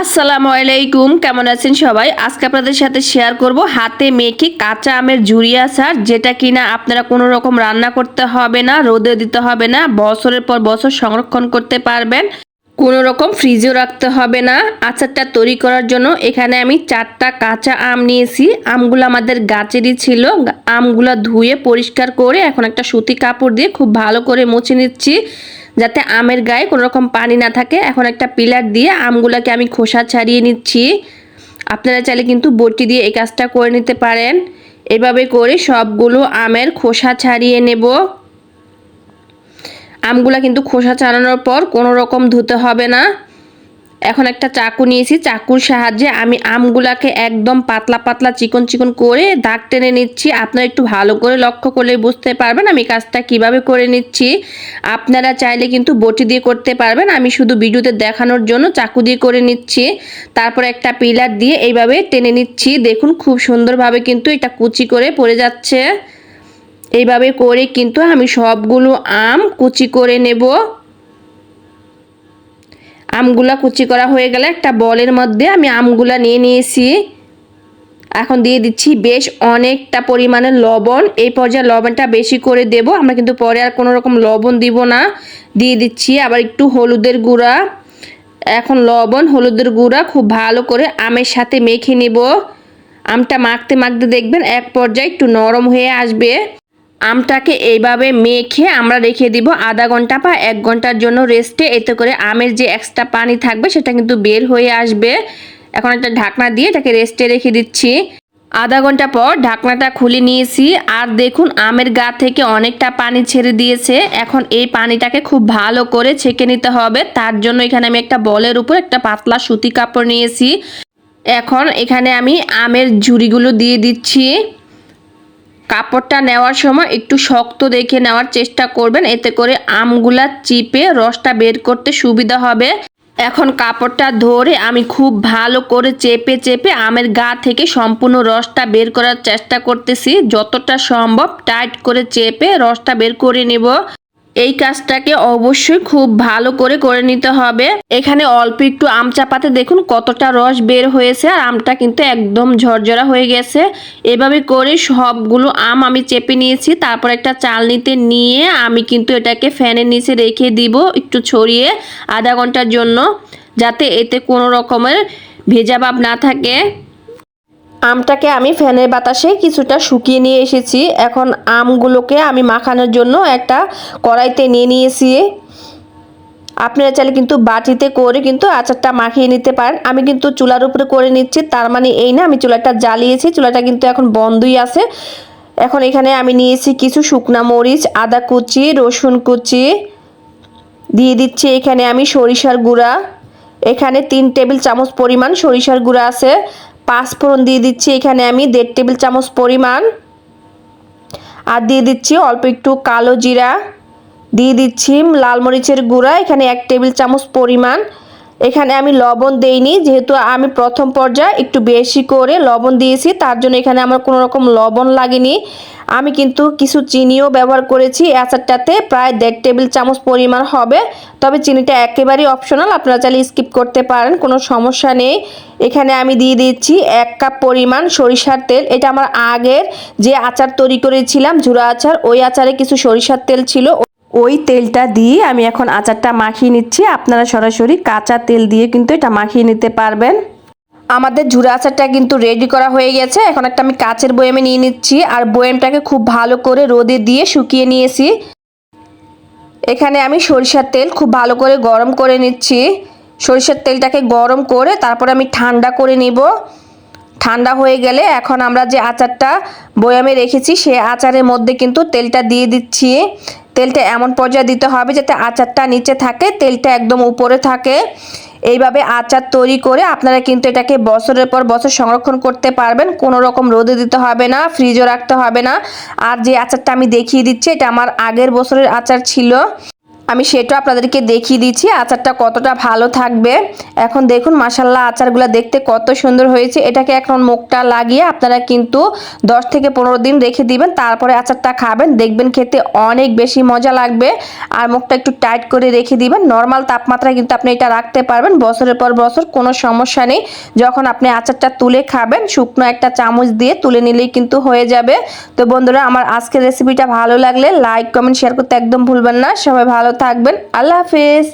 আসসালামু আলাইকুম, কেমন আছেন সবাই? আজকে আপনাদের সাথে শেয়ার করব হাতে মেখে কাঁচা আমের ঝুরি আচার, যেটা কিনা আপনারা কোনো রকম রান্না করতে হবে না, রোদে দিতে হবে না, বছরের পর বছর সংরক্ষণ করতে পারবেন। কোনো রকম ফ্রিজেও রাখতে হবে না। আচারটা তৈরি করার জন্য এখানে আমি চারটা কাঁচা আম নিয়েছি। আমগুলো আমাদের গাছেরই ছিল। আমগুলো ধুয়ে পরিষ্কার করে এখন একটা সুতি কাপড় দিয়ে খুব ভালো করে মুছে নিচ্ছি। যাতে আমের গায়ে কোনো রকম পানি না থাকে, এখন একটা পিলার দিয়ে আমগুলোকে আমি খোসা ছাড়িয়ে নিচ্ছি। আপনারা চাইলে কিন্তু বটি দিয়ে এই কাজটা করে নিতে পারেন। এভাবে করে সবগুলো আমের খোসা ছাড়িয়ে নেব। আমগুলা কিন্তু খোসা ছাড়ানোর পর কোনো রকম ধুতে হবে না। এখন একটা চাকু নিয়েছি, চাকুর সাহায্যে আমি আমগুলাকে একদম পাতলা পাতলা চিকন চিকন করে দাগ টেনে নিচ্ছি। আপনারা একটু ভালো করে লক্ষ্য করলে বুঝতে পারবেন আমি কাজটা কীভাবে করে নিচ্ছি। আপনারা চাইলে কিন্তু বটি দিয়ে করতে পারবেন, আমি শুধু ভিডিওতে দেখানোর জন্য চাকু দিয়ে করে নিচ্ছি। তারপর একটা পিলার দিয়ে এইভাবে টেনে নিচ্ছি। দেখুন খুব সুন্দরভাবে কিন্তু এটা কুচি করে পড়ে যাচ্ছে। এইভাবে করে কিন্তু আমি সবগুলো আম কুচি করে নেব। আমগুলা কুচি করা হয়ে গেলে একটা বলের মধ্যে আমি আমগুলা নিয়ে নিয়েছি। এখন দিয়ে দিচ্ছি বেশ অনেকটা পরিমাণে লবণ। এই পর্যায়ে লবণটা বেশি করে দেব। আমরা কিন্তু পরে আর কোনো রকম লবণ দিব না। দিয়ে দিচ্ছি আবার একটু হলুদের গুঁড়া। এখন লবণ, হলুদের গুঁড়া খুব ভালো করে আমের সাথে মেখে নেব। আমটা মাখতে মাখতে দেখবেন এক পর্যায়ে একটু নরম হয়ে আসবে। আমটাকে এইভাবে মেখে আমরা রেখে দিব আধা ঘণ্টা বা এক ঘণ্টার জন্য রেস্টে এতে করে আমের যে এক্সট্রা পানি থাকবে সেটা কিন্তু বের হয়ে আসবে। এখন একটা ঢাকনা দিয়ে এটাকে রেস্টে রেখে দিচ্ছি। আধা ঘণ্টা পর ঢাকনাটা খুলে নিয়েছি। আর দেখুন, আমের গা থেকে অনেকটা পানি ছেড়ে দিয়েছে। এখন এই পানিটাকে খুব ভালো করে ছেঁকে নিতে হবে। তার জন্য এখানে আমি একটা বলের উপর একটা পাতলা সুতি কাপড় নিয়েছি। এখন এখানে আমি আমের ঝুড়িগুলো দিয়ে দিচ্ছি। কাপড়টা নেওয়ার সময় একটু শক্ত দেখে নেওয়ার চেষ্টা করবেন। এতে করে আমগুলা চিপে রসটা বের করতে সুবিধা হবে। এখন কাপড়টা ধরে আমি খুব ভালো করে চেপে চেপে আমের গা থেকে সম্পূর্ণ রসটা বের করার চেষ্টা করতেছি। যতটা সম্ভব টাইট করে চেপে রসটা বের করে নেব। এই কাজটাকে অবশ্যই খুব ভালো করে করে নিতে হবে। এখানে অল্প একটু আম চাপাতে দেখুন কতটা রস বের হয়েছে আর আমটা কিন্তু একদম ঝরঝরা হয়ে গেছে। এভাবে করে সবগুলো আম আমি চেপে নিয়েছি, তারপর একটা চালনিতে নিয়ে আমি কিন্তু এটাকে ফ্যানের নিচে রেখে দিব একটু ছড়িয়ে আধা ঘণ্টার জন্য, যাতে এতে কোনো রকমের ভেজা ভাব না থাকে। আমটাকে আমি ফ্যানের বাতাসে কিছুটা শুকিয়ে নিয়ে এসেছি। এখন আমগুলোকে আমি মাখানোর জন্য একটা কড়াইতে নিয়ে নিয়েছি। আপনারা চাইলে কিন্তু বাটিতে করে কিন্তু আচারটা মাখিয়ে নিতে পারেন। আমি কিন্তু চুলার উপরে করে নিচ্ছি, তার মানে এই না, আমি চুলাটা জ্বালিয়েছি, চুলাটা কিন্তু এখন বন্ধই আছে। এখন এখানে আমি নিয়েছি কিছু শুকনা মরিচ, আদা কুচি, রসুন কুচি। দিয়ে দিচ্ছি এখানে আমি সরিষার গুঁড়া। এখানে তিন টেবিল চামচ পরিমাণ সরিষার গুঁড়া আছে। পাঁচফোড়ন দিয়ে দিচ্ছি, এখানে আমি দেড় টেবিল চামচ পরিমাণ। আর দিয়ে দিচ্ছি অল্প একটু কালো জিরা। দিয়ে দিচ্ছি লাল মরিচের গুঁড়া, এখানে এক টেবিল চামচ পরিমাণ। এখানে আমি লবণ দেইনি, যেহেতু আমি প্রথম পর্যায়ে একটু বেশি করে লবণ দিয়েছি, তার জন্য এখানে আমার কোনো রকম লবণ লাগেনি। আমি কিন্তু কিছু চিনিও ব্যবহার করেছি আচারটাতে প্রায় দেড় টেবিল চামচ পরিমাণ হবে, তবে চিনিটা একেবারেই অপশনাল আপনারা চাইলে স্কিপ করতে পারেন, কোনো সমস্যা নেই। এখানে আমি দিয়ে দিচ্ছি এক কাপ পরিমাণ সরিষার তেল, এটা আমার আগের যে আচার তৈরি করেছিলাম, ঝুরা আচার, ওই আচারে কিছু সরিষার তেল ছিল ওই তেলটা দিয়ে আমি এখন আচারটা মাখিয়ে নিচ্ছি। আপনারা সরাসরি কাঁচা তেল দিয়ে কিন্তু এটা মাখিয়ে নিতে পারবেন। আমাদের ঝুরা আচারটা কিন্তু রেডি করা হয়ে গেছে। এখন একটা আমি কাচের বয়ামে নিয়ে নিচ্ছি আর বয়ামটাকে খুব ভালো করে রোদে দিয়ে শুকিয়ে নিয়েছি। এখানে আমি সরিষার তেল খুব ভালো করে গরম করে নিচ্ছি। সরিষার তেলটাকে গরম করে তারপর আমি ঠান্ডা করে নিব। ঠান্ডা হয়ে গেলে এখন আমরা যে আচারটা বয়ামে রেখেছি, সে আচারের মধ্যে কিন্তু তেলটা দিয়ে দিচ্ছি। তেলটা এমন পর্যায়ে দিতে হবে যাতে আচারটা নিচে থাকে, তেলটা একদম উপরে থাকে। এইভাবে আচার তৈরি করে আপনারা কিন্তু এটাকে বছরের পর বছর সংরক্ষণ করতে পারবেন। কোনো রকম রোদে দিতে হবে না ফ্রিজও রাখতে হবে না। আর যে আচারটা আমি দেখিয়ে দিচ্ছি, এটা আমার আগের বছরের আচার ছিল। আমি সেটা আপনাদেরকে দেখিয়ে দিচ্ছি, আচারটা কতটা ভালো থাকবে। এখন দেখুন মাসাল্লাহ আচারগুলো দেখতে কত সুন্দর হয়েছে। এটাকে এখন মুখটা লাগিয়ে আপনারা কিন্তু দশ থেকে পনেরো দিন রেখে দিবেন, তারপরে আচারটা খাবেন, দেখবেন খেতে অনেক বেশি মজা লাগবে। আর মুখটা একটু টাইট করে রেখে দিবেন। নর্মাল তাপমাত্রায় কিন্তু আপনি এটা রাখতে পারবেন, বছরের পর বছর কোনো সমস্যা নেই। যখন আপনি আচারটা তুলে খাবেন, শুকনো একটা চামচ দিয়ে তুলে নিলেই কিন্তু হয়ে যাবে। তো বন্ধুরা, আমার আজকের রেসিপিটা ভালো লাগলে লাইক কমেন্ট শেয়ার করতে একদম ভুলবেন না। সবাই ভালো থাকবেন। আল্লাহ হাফিজ।